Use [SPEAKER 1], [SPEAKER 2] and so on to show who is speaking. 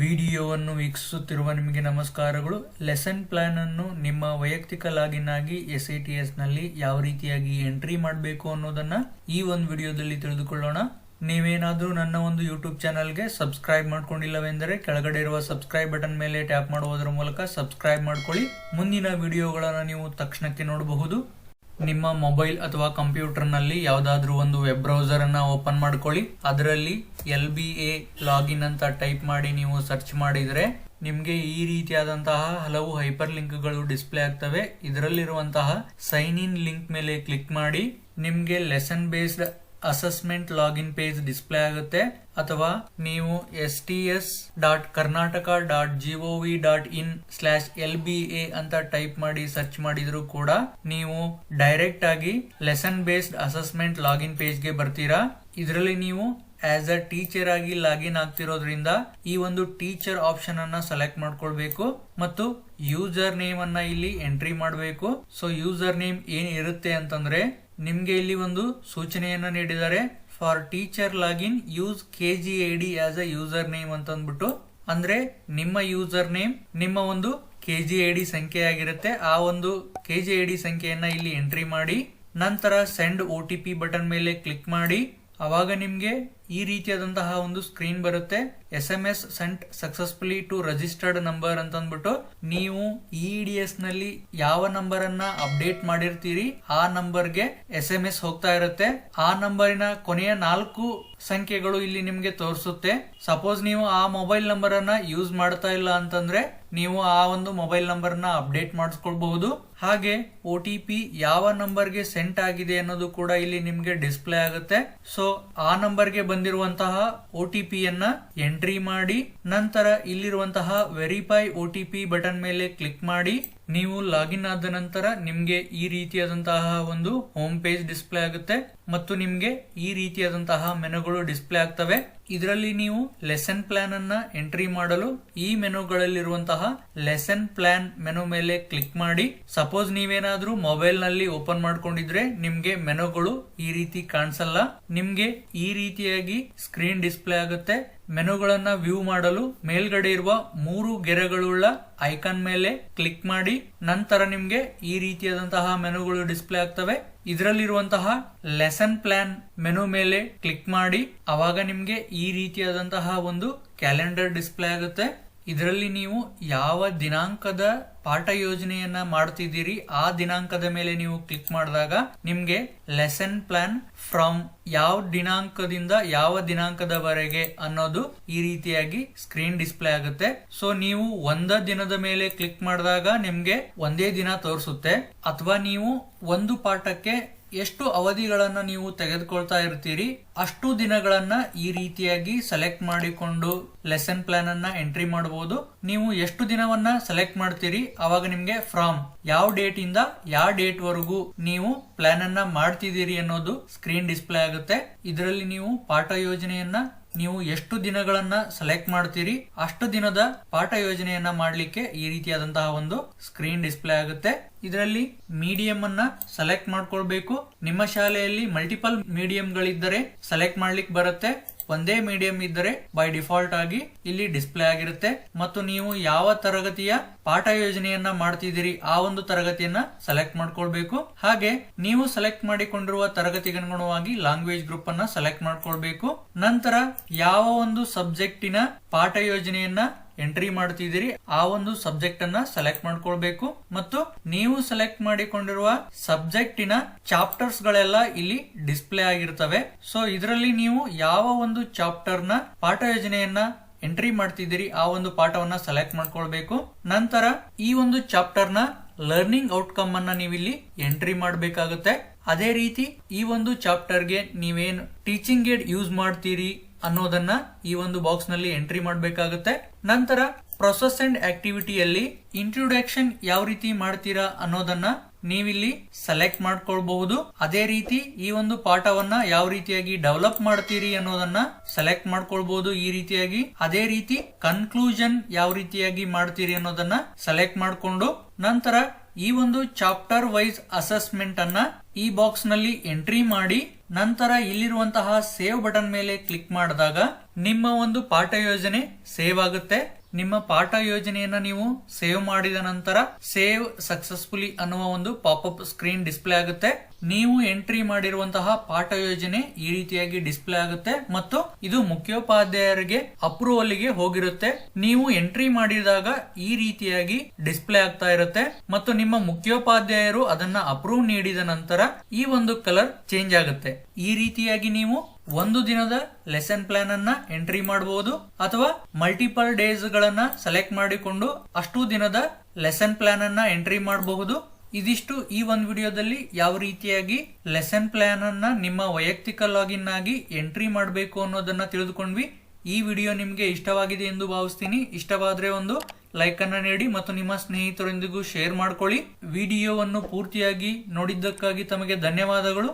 [SPEAKER 1] ವಿಡಿಯೋವನ್ನು ವೀಕ್ಷಿಸುತ್ತಿರುವ ನಿಮಗೆ ನಮಸ್ಕಾರಗಳು. ಲೆಸನ್ ಪ್ಲಾನ್ ಅನ್ನು ನಿಮ್ಮ ವೈಯಕ್ತಿಕ ಲಾಗಿನ್ ಆಗಿ ಎಸ್ ಐ ಟಿ ಎಸ್ನಲ್ಲಿ ಯಾವ ರೀತಿಯಾಗಿ ಎಂಟ್ರಿ ಮಾಡಬೇಕು ಅನ್ನೋದನ್ನ ಈ ಒಂದು ವಿಡಿಯೋದಲ್ಲಿ ತಿಳಿದುಕೊಳ್ಳೋಣ. ನೀವೇನಾದ್ರೂ ನನ್ನ ಒಂದು ಯೂಟ್ಯೂಬ್ ಚಾನಲ್ಗೆ ಸಬ್ಸ್ಕ್ರೈಬ್ ಮಾಡ್ಕೊಂಡಿಲ್ಲವೆಂದರೆ ಕೆಳಗಡೆ ಇರುವ ಸಬ್ಸ್ಕ್ರೈಬ್ ಬಟನ್ ಮೇಲೆ ಟ್ಯಾಪ್ ಮಾಡುವುದರ ಮೂಲಕ ಸಬ್ಸ್ಕ್ರೈಬ್ ಮಾಡ್ಕೊಳ್ಳಿ. ಮುಂದಿನ ವಿಡಿಯೋಗಳನ್ನು ನೀವು ತಕ್ಷಣಕ್ಕೆ ನೋಡಬಹುದು. ನಿಮ್ಮ ಮೊಬೈಲ್ ಅಥವಾ ಕಂಪ್ಯೂಟರ್ನಲ್ಲಿ ಯಾವುದಾದ್ರೂ ಒಂದು ವೆಬ್ ಬ್ರೌಸರ್ ಅನ್ನ ಓಪನ್ ಮಾಡ್ಕೊಳ್ಳಿ. ಅದರಲ್ಲಿ ಎಲ್ ಬಿ ಎ ಲಾಗಿನ್ ಅಂತ ಟೈಪ್ ಮಾಡಿ ನೀವು ಸರ್ಚ್ ಮಾಡಿದರೆ ನಿಮಗೆ ಈ ರೀತಿಯಾದಂತಹ ಹಲವು ಹೈಪರ್ ಲಿಂಕ್ಗಳು ಡಿಸ್ಪ್ಲೇ ಆಗ್ತವೆ. ಇದರಲ್ಲಿರುವಂತಹ ಸೈನ್ ಇನ್ ಲಿಂಕ್ ಮೇಲೆ ಕ್ಲಿಕ್ ಮಾಡಿ ನಿಮಗೆ lesson based assessment login page display ಆಗುತ್ತೆ. ಅಥವಾ ನೀವು S T S dot Karnataka dot gov dot in slash L B A ಅಂತ ಟೈಪ್ ಮಾಡಿ ಸರ್ಚ್ ಮಾಡಿದ್ರು ಕೂಡ ನೀವು ಡೈರೆಕ್ಟ್ ಆಗಿ ಲೆಸನ್ ಬೇಸ್ಡ್ ಅಸೆಸ್ಮೆಂಟ್ ಲಾಗಿನ್ ಪೇಜ್ಗೆ ಬರ್ತೀರಾ. ಇದರಲ್ಲಿ ನೀವು ಆಸ್ ಅ ಟೀಚರ್ ಆಗಿ ಲಾಗಿನ್ ಆಗ್ತಿರೋದ್ರಿಂದ ಈ ಒಂದು ಟೀಚರ್ ಆಪ್ಷನ್ ಅನ್ನ ಸೆಲೆಕ್ಟ್ ಮಾಡ್ಕೊಳ್ಬೇಕು ಮತ್ತು ಯೂಸರ್ ನೇಮ್ ಅನ್ನ ಇಲ್ಲಿ ಎಂಟ್ರಿ ಮಾಡಬೇಕು. ಸೊ ಯೂಸರ್ ನೇಮ್ ಏನ್ ಇರುತ್ತೆ ಅಂತಂದ್ರೆ ನಿಮ್ಗೆ ಇಲ್ಲಿ ಒಂದು ಸೂಚನೆಯನ್ನ ನೀಡಿದ್ದಾರೆ. For teacher login use K G I D as a user name ಅಂತ ಅಂದ್ಬಿಟ್ಟು ಅಂದ್ರೆ ನಿಮ್ಮ ಯೂಸರ್ ನೇಮ್ ನಿಮ್ಮ ಒಂದು ಕೆ ಜಿ ಐ ಡಿ ಸಂಖ್ಯೆ ಆಗಿರುತ್ತೆ. ಆ ಒಂದು ಕೆ ಜಿ ಐ ಡಿ ಸಂಖ್ಯೆಯನ್ನ ಇಲ್ಲಿ ಎಂಟ್ರಿ ಮಾಡಿ. ನಂತರ send O T P button ಮೇಲೆ ಕ್ಲಿಕ್ ಮಾಡಿ. ಅವಾಗ ನಿಮ್ಗೆ ಈ ರೀತಿಯಾದಂತಹ ಒಂದು ಸ್ಕ್ರೀನ್ ಬರುತ್ತೆ. S M S sent successfully to registered number ಅಂತ ಅಂದ್ಬಿಟ್ಟು ನೀವು ಇ ಡಿ ಎಸ್ನಲ್ಲಿ ಯಾವ ನಂಬರ್ ಅನ್ನ ಅಪ್ಡೇಟ್ ಮಾಡಿರ್ತೀರಿ, ಆ ನಂಬರ್ಗೆ ಎಸ್ ಎಂ ಎಸ್ ಹೋಗ್ತಾ ಇರುತ್ತೆ. ಆ ನಂಬರಿನ ಕೊನೆಯ ನಾಲ್ಕು ಸಂಖ್ಯೆಗಳು ಇಲ್ಲಿ ನಿಮಗೆ ತೋರಿಸುತ್ತೆ. ಸಪೋಸ್ ನೀವು ಆ ಮೊಬೈಲ್ ನಂಬರ್ ಅನ್ನ ಯೂಸ್ ಮಾಡ್ತಾ ಇಲ್ಲ ಅಂತಂದ್ರೆ ನೀವು ಆ ಒಂದು ಮೊಬೈಲ್ ನಂಬರ್ನ ಅಪ್ಡೇಟ್ ಮಾಡಿಸ್ಕೊಳ್ಬಹುದು. ಹಾಗೆ ಒ ಟಿ ಪಿ ಯಾವ ನಂಬರ್ಗೆ ಸೆಂಟ್ ಆಗಿದೆ ಅನ್ನೋದು ಕೂಡ ಇಲ್ಲಿ ನಿಮ್ಗೆ ಡಿಸ್ಪ್ಲೇ ಆಗುತ್ತೆ. ಸೊ ಆ ನಂಬರ್ಗೆ ಬಂದಿರುವಂತಹ ಒ ಟಿ ಪಿ ಯನ್ನ ಎಂಟ್ರಿ ಮಾಡಿ, ನಂತರ ಇಲ್ಲಿರುವಂತಹ verify O T P button ಮೇಲೆ ಕ್ಲಿಕ್ ಮಾಡಿ. ನೀವು ಲಾಗಿನ್ ಆದ ನಂತರ ನಿಮಗೆ ಈ ರೀತಿಯಾದಂತಹ ಒಂದು ಹೋಮ್ ಪೇಜ್ ಡಿಸ್ಪ್ಲೇ ಆಗುತ್ತೆ ಮತ್ತು ನಿಮಗೆ ಈ ರೀತಿಯಾದಂತಹ ಮೆನುಗಳು ಡಿಸ್ಪ್ಲೇ ಆಗ್ತವೆ. ಇದರಲ್ಲಿ ನೀವು ಲೆಸನ್ ಪ್ಲಾನ್ ಅನ್ನ ಎಂಟ್ರಿ ಮಾಡಲು ಈ ಮೆನುಗಳಲ್ಲಿರುವಂತಹ ಲೆಸನ್ ಪ್ಲಾನ್ ಮೆನು ಮೇಲೆ ಕ್ಲಿಕ್ ಮಾಡಿ. ಸಪೋಸ್ ನೀವೇನಾದ್ರೂ ಮೊಬೈಲ್ನಲ್ಲಿ ಓಪನ್ ಮಾಡ್ಕೊಂಡಿದ್ರೆ ನಿಮ್ಗೆ ಮೆನುಗಳು ಈ ರೀತಿ ಕಾಣಿಸಲ್ಲ. ನಿಮ್ಗೆ ಈ ರೀತಿಯಾಗಿ ಸ್ಕ್ರೀನ್ ಡಿಸ್ಪ್ಲೇ ಆಗುತ್ತೆ. ಮೆನುಗಳನ್ನ ವ್ಯೂ ಮಾಡಲು ಮೇಲ್ಗಡೆ ಇರುವ ಮೂರು ಗೆರೆಗಳುಳ್ಳ ಐಕಾನ್ ಮೇಲೆ ಕ್ಲಿಕ್ ಮಾಡಿ, ನಂತರ ನಿಮಗೆ ಈ ರೀತಿಯಾದಂತಹ ಮೆನುಗಳು ಡಿಸ್ಪ್ಲೇ ಆಗ್ತವೆ. ಇದರಲ್ಲಿರುವಂತಹ ಲೆಸನ್ ಪ್ಲಾನ್ ಮೆನು ಮೇಲೆ ಕ್ಲಿಕ್ ಮಾಡಿ, ಅವಾಗ ನಿಮಗೆ ಈ ರೀತಿಯಾದಂತಹ ಒಂದು ಕ್ಯಾಲೆಂಡರ್ ಡಿಸ್ಪ್ಲೇ ಆಗುತ್ತೆ. ಇದರಲ್ಲಿ ನೀವು ಯಾವ ದಿನಾಂಕದ ಪಾಠ ಯೋಜನೆಯನ್ನ ಮಾಡ್ತಿದ್ದೀರಿ ಆ ದಿನಾಂಕದ ಮೇಲೆ ನೀವು ಕ್ಲಿಕ್ ಮಾಡಿದಾಗ ನಿಮ್ಗೆ ಲೆಸನ್ ಪ್ಲಾನ್ ಫ್ರಮ್ ಯಾವ ದಿನಾಂಕದಿಂದ ಯಾವ ದಿನಾಂಕದವರೆಗೆ ಅನ್ನೋದು ಈ ರೀತಿಯಾಗಿ ಸ್ಕ್ರೀನ್ ಡಿಸ್ಪ್ಲೇ ಆಗುತ್ತೆ. ಸೊ ನೀವು ಒಂದ ದಿನದ ಮೇಲೆ ಕ್ಲಿಕ್ ಮಾಡಿದಾಗ ನಿಮ್ಗೆ ಒಂದೇ ದಿನ ತೋರಿಸುತ್ತೆ. ಅಥವಾ ನೀವು ಒಂದು ಪಾಠಕ್ಕೆ ಎಷ್ಟು ಅವಧಿಗಳನ್ನು ನೀವು ತೆಗೆದುಕೊಳ್ತಾ ಇರ್ತೀರಿ, ಅಷ್ಟು ದಿನಗಳನ್ನ ಈ ರೀತಿಯಾಗಿ ಸೆಲೆಕ್ಟ್ ಮಾಡಿಕೊಂಡು ಲೆಸನ್ ಪ್ಲಾನ್ ಅನ್ನ ಎಂಟ್ರಿ ಮಾಡಬಹುದು ನೀವು ಎಷ್ಟು ದಿನವನ್ನ ಸೆಲೆಕ್ಟ್ ಮಾಡ್ತೀರಿ, ಅವಾಗ ನಿಮ್ಗೆ ಫ್ರಾಮ್ ಯಾವ ಡೇಟ್ ಇಂದ ಯಾವ ಡೇಟ್ ವರೆಗೂ ನೀವು ಪ್ಲಾನ್ ಅನ್ನ ಮಾಡ್ತಿದ್ದೀರಿ ಅನ್ನೋದು ಸ್ಕ್ರೀನ್ ಡಿಸ್ಪ್ಲೇ ಆಗುತ್ತೆ. ಇದರಲ್ಲಿ ನೀವು ಪಾಠ ಯೋಜನೆಯನ್ನ ನೀವು ಎಷ್ಟು ದಿನಗಳನ್ನ ಸೆಲೆಕ್ಟ್ ಮಾಡ್ತೀರಿ, ಅಷ್ಟು ದಿನದ ಪಾಠ ಯೋಜನೆಯನ್ನ ಮಾಡಲಿಕ್ಕೆ ಈ ರೀತಿಯಾದಂತಹ ಒಂದು ಸ್ಕ್ರೀನ್ ಡಿಸ್ಪ್ಲೇ ಆಗುತ್ತೆ. ಇದರಲ್ಲಿ ಮೀಡಿಯಂ ಅನ್ನ ಸೆಲೆಕ್ಟ್ ಮಾಡ್ಕೊಳ್ಬೇಕು. ನಿಮ್ಮ ಶಾಲೆಯಲ್ಲಿ ಮಲ್ಟಿಪಲ್ ಮೀಡಿಯಂಗಳಿದ್ದರೆ ಸೆಲೆಕ್ಟ್ ಮಾಡ್ಲಿಕ್ಕೆ ಬರುತ್ತೆ. ಒಂದೇ ಮೀಡಿಯಂ ಇದ್ದರೆ ಬೈ ಡಿಫಾಲ್ಟ್ ಆಗಿ ಇಲ್ಲಿ ಡಿಸ್ಪ್ಲೇ ಆಗಿರುತ್ತೆ. ಮತ್ತು ನೀವು ಯಾವ ತರಗತಿಯ ಪಾಠ ಯೋಜನೆಯನ್ನ ಮಾಡ್ತಿದ್ದೀರಿ, ಆ ಒಂದು ತರಗತಿಯನ್ನ ಸೆಲೆಕ್ಟ್ ಮಾಡ್ಕೊಳ್ಬೇಕು. ಹಾಗೆ ನೀವು ಸೆಲೆಕ್ಟ್ ಮಾಡಿಕೊಂಡಿರುವ ತರಗತಿಗೆ ಅನುಗುಣವಾಗಿ ಲ್ಯಾಂಗ್ವೇಜ್ ಗ್ರೂಪ್ ಅನ್ನ ಸೆಲೆಕ್ಟ್ ಮಾಡ್ಕೊಳ್ಬೇಕು. ನಂತರ ಯಾವ ಒಂದು ಸಬ್ಜೆಕ್ಟಿನ ಪಾಠ ಯೋಜನೆಯನ್ನ ಎಂಟ್ರಿ ಮಾಡ್ತಿದ್ದೀರಿ ಆ ಒಂದು ಸಬ್ಜೆಕ್ಟ್ ಅನ್ನ ಸೆಲೆಕ್ಟ್ ಮಾಡ್ಕೊಳ್ಬೇಕು. ಮತ್ತು ನೀವು ಸೆಲೆಕ್ಟ್ ಮಾಡಿಕೊಂಡಿರುವ ಸಬ್ಜೆಕ್ಟಿನ ಚಾಪ್ಟರ್ಸ್ ಗಳೆಲ್ಲ ಇಲ್ಲಿ ಡಿಸ್ಪ್ಲೇ ಆಗಿರ್ತವೆ. ಸೊ, ಇದರಲ್ಲಿ ನೀವು ಯಾವ ಒಂದು ಚಾಪ್ಟರ್ನ ಪಾಠ ಯೋಜನೆಯನ್ನ ಎಂಟ್ರಿ ಮಾಡ್ತಿದ್ದೀರಿ, ಆ ಒಂದು ಪಾಠವನ್ನ ಸೆಲೆಕ್ಟ್ ಮಾಡ್ಕೊಳ್ಬೇಕು. ನಂತರ ಈ ಒಂದು ಚಾಪ್ಟರ್ನ ಲರ್ನಿಂಗ್ ಔಟ್ಕಮ್ ಅನ್ನ ನೀವಿಲ್ಲಿ ಎಂಟ್ರಿ ಮಾಡಬೇಕಾಗುತ್ತೆ. ಅದೇ ರೀತಿ ಈ ಒಂದು ಚಾಪ್ಟರ್ಗೆ ನೀವೇನು ಟೀಚಿಂಗ್ ಏಡ್ ಯೂಸ್ ಮಾಡ್ತೀರಿ ಅನ್ನೋದನ್ನ ಈ ಒಂದು ಬಾಕ್ಸ್ನಲ್ಲಿ ಎಂಟ್ರಿ ಮಾಡಬೇಕಾಗುತ್ತೆ. ನಂತರ ಪ್ರೊಸೆಸ್ ಅಂಡ್ ಆಕ್ಟಿವಿಟಿಯಲ್ಲಿ ಇಂಟ್ರೊಡಕ್ಷನ್ ಯಾವ ರೀತಿ ಮಾಡ್ತೀರಾ ಅನ್ನೋದನ್ನ ನೀವಿಲ್ಲಿ ಸೆಲೆಕ್ಟ್ ಮಾಡ್ಕೊಳ್ಬಹುದು. ಅದೇ ರೀತಿ ಈ ಒಂದು ಪಾಠವನ್ನ ಯಾವ ರೀತಿಯಾಗಿ ಡೆವಲಪ್ ಮಾಡ್ತೀರಿ ಅನ್ನೋದನ್ನ ಸೆಲೆಕ್ಟ್ ಮಾಡ್ಕೊಳ್ಬಹುದು. ಈ ರೀತಿಯಾಗಿ ಅದೇ ರೀತಿ ಕನ್ಕ್ಲೂಷನ್ ಯಾವ ರೀತಿಯಾಗಿ ಮಾಡ್ತೀರಿ ಅನ್ನೋದನ್ನ ಸೆಲೆಕ್ಟ್ ಮಾಡಿಕೊಂಡು ನಂತರ ಈ ಒಂದು ಚಾಪ್ಟರ್ ವೈಸ್ ಅಸೆಸ್ಮೆಂಟ್ ಅನ್ನ ಈ ಬಾಕ್ಸ್ನಲ್ಲಿ ಎಂಟ್ರಿ ಮಾಡಿ ನಂತರ ಇಲ್ಲಿರುವಂತಹ ಸೇವ್ ಬಟನ್ ಮೇಲೆ ಕ್ಲಿಕ್ ಮಾಡಿದಾಗ ನಿಮ್ಮ ಒಂದು ಪಾಠ ಯೋಜನೆ ಸೇವ್ ಆಗುತ್ತೆ. ನಿಮ್ಮ ಪಾಠ ಯೋಜನೆಯನ್ನ ನೀವು ಸೇವ್ ಮಾಡಿದ ನಂತರ ಸೇವ್ ಸಕ್ಸಸ್ಫುಲಿ ಅನ್ನುವ ಒಂದು ಪಾಪ್ಅಪ್ ಸ್ಕ್ರೀನ್ ಡಿಸ್ಪ್ಲೇ ಆಗುತ್ತೆ. ನೀವು ಎಂಟ್ರಿ ಮಾಡಿರುವಂತಹ ಪಾಠ ಯೋಜನೆ ಈ ರೀತಿಯಾಗಿ ಡಿಸ್ಪ್ಲೇ ಆಗುತ್ತೆ ಮತ್ತು ಇದು ಮುಖ್ಯೋಪಾಧ್ಯಾಯರಿಗೆ ಅಪ್ರೂವಲ್ಗೆ ಹೋಗಿರುತ್ತೆ. ನೀವು ಎಂಟ್ರಿ ಮಾಡಿದಾಗ ಈ ರೀತಿಯಾಗಿ ಡಿಸ್ಪ್ಲೇ ಆಗ್ತಾ ಇರುತ್ತೆ ಮತ್ತು ನಿಮ್ಮ ಮುಖ್ಯೋಪಾಧ್ಯಾಯರು ಅದನ್ನ ಅಪ್ರೂವ್ ನೀಡಿದ ನಂತರ ಈ ಒಂದು ಕಲರ್ ಚೇಂಜ್ ಆಗುತ್ತೆ. ಈ ರೀತಿಯಾಗಿ ನೀವು ಒಂದು ದಿನದ ಲೆಸನ್ ಪ್ಲಾನ್ ಅನ್ನ ಎಂಟ್ರಿ ಮಾಡಬಹುದು ಅಥವಾ ಮಲ್ಟಿಪಲ್ ಡೇಸ್ ಗಳನ್ನ ಸೆಲೆಕ್ಟ್ ಮಾಡಿಕೊಂಡು ಅಷ್ಟು ದಿನದ ಲೆಸನ್ ಪ್ಲಾನ್ ಅನ್ನ ಎಂಟ್ರಿ ಮಾಡಬಹುದು. ಇದಿಷ್ಟು ಈ ಒಂದು ವಿಡಿಯೋದಲ್ಲಿ ಯಾವ ರೀತಿಯಾಗಿ ಲೆಸನ್ ಪ್ಲಾನ್ ಅನ್ನ ನಿಮ್ಮ ವೈಯಕ್ತಿಕ ಲಾಗಿನ್ ಆಗಿ ಎಂಟ್ರಿ ಮಾಡಬೇಕು ಅನ್ನೋದನ್ನ ತಿಳಿದುಕೊಂಡ್ವಿ. ಈ ವಿಡಿಯೋ ನಿಮಗೆ ಇಷ್ಟವಾಗಿದೆ ಎಂದು ಭಾವಿಸ್ತೀನಿ. ಇಷ್ಟವಾದ್ರೆ ಒಂದು ಲೈಕ್ ಅನ್ನ ನೀಡಿ ಮತ್ತು ನಿಮ್ಮ ಸ್ನೇಹಿತರೊಂದಿಗೂ ಶೇರ್ ಮಾಡ್ಕೊಳ್ಳಿ. ವಿಡಿಯೋವನ್ನು ಪೂರ್ತಿಯಾಗಿ ನೋಡಿದ್ದಕ್ಕಾಗಿ ತಮಗೆ ಧನ್ಯವಾದಗಳು.